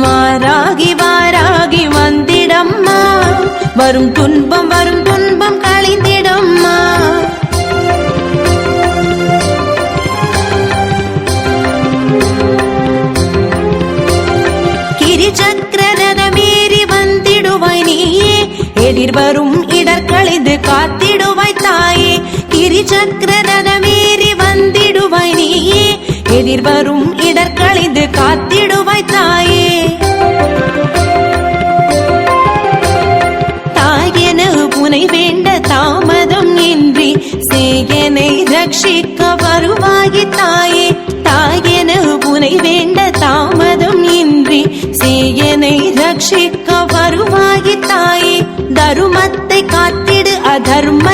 மாறாகி வாராகி வந்திடம்மா. வரும் துன்பம் வரும் துன்பம் களைந்திடம்மா கிரிச்சக்கரதமேறி வந்திடுவாய் நீயே. எதிர்வரும் இடர்களைந்து காத்திடுவாய் தாயே. கிரிச்சக்கரதமேறி வந்திடுவாய் நீயே. எதிர்வரும் இடர்களைந்து காத்திடுவாய் தாயே. புனை வேண்ட தாமதம் இன்றி சேயனை ரட்சிக்க வருவாயி தாயே. தாயென உனை வேண்ட தாமதம் இன்றி சேயனை ரட்சிக்க வருவாயி தாயே. தருமத்தை காத்திடு அதர்ம